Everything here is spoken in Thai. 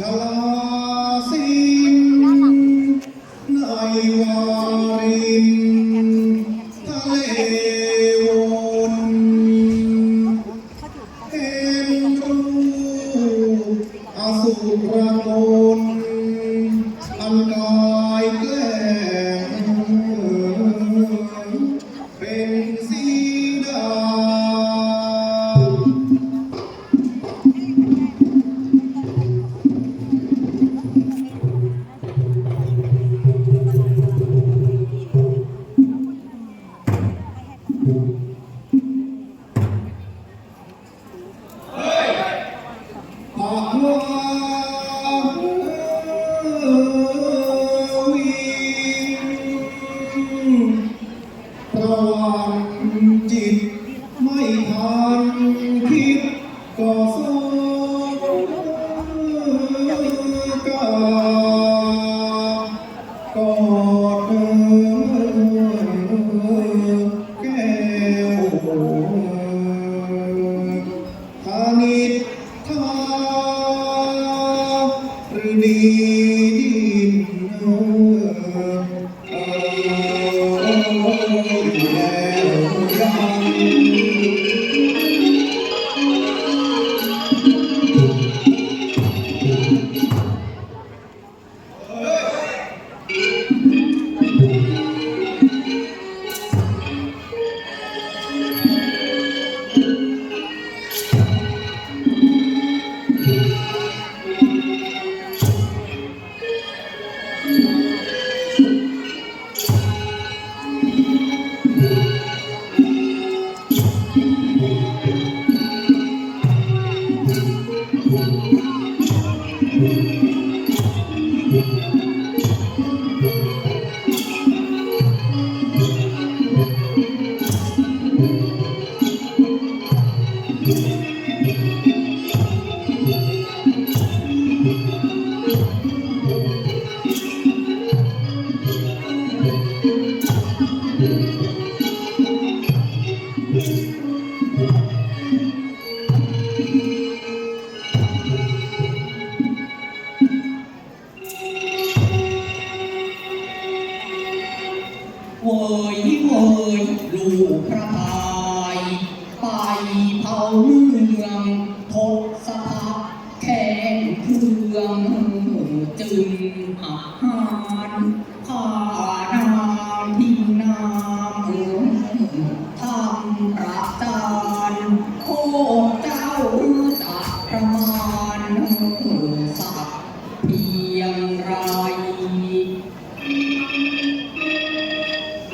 Jalan Hallelujah. Oh, oh, โวยโวยลูกพระพายไปเผาเมือ